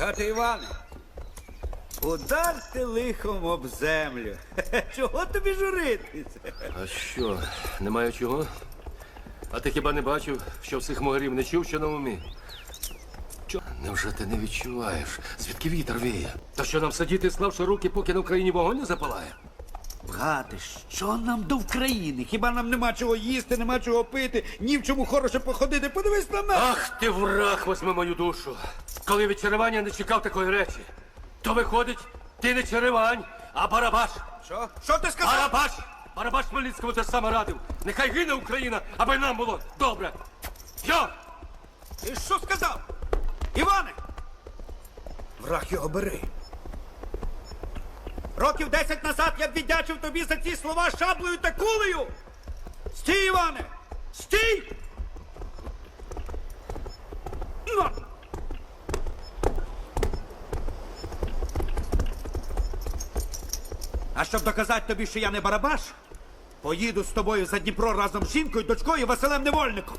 Гати Іване, ударте лихом об землю. Чого тобі журитися? А що, немає чого? А ти хіба не бачив, що всіх могарів не чув, що на умі? Чо? Невже ти не відчуваєш, звідки вітер віє? Та що нам сидіти, склавши руки, поки на Україні вогонь не запалає? Гати, що нам до України? Хіба нам нема чого їсти, нема чого пити, ні в чому хороше походити? Подивись на нас! Ах ти враг, возьми мою душу. Коли від Череваня не чекав такої речі, то виходить, ти не Черевань, а Барабаш. Що? Що ти сказав? Барабаш! Барабаш Хмельницькому те ж саме радив. Нехай гине Україна, аби нам було добре. Йо! Ти що сказав? Іване! Враг його бери. Років десять назад я б віддячив тобі за ці слова шаблею та кулею. Стій, Іване! Стій! А щоб доказати тобі, що я не барабаш, поїду з тобою за Дніпро разом з жінкою, дочкою Василем Невольником.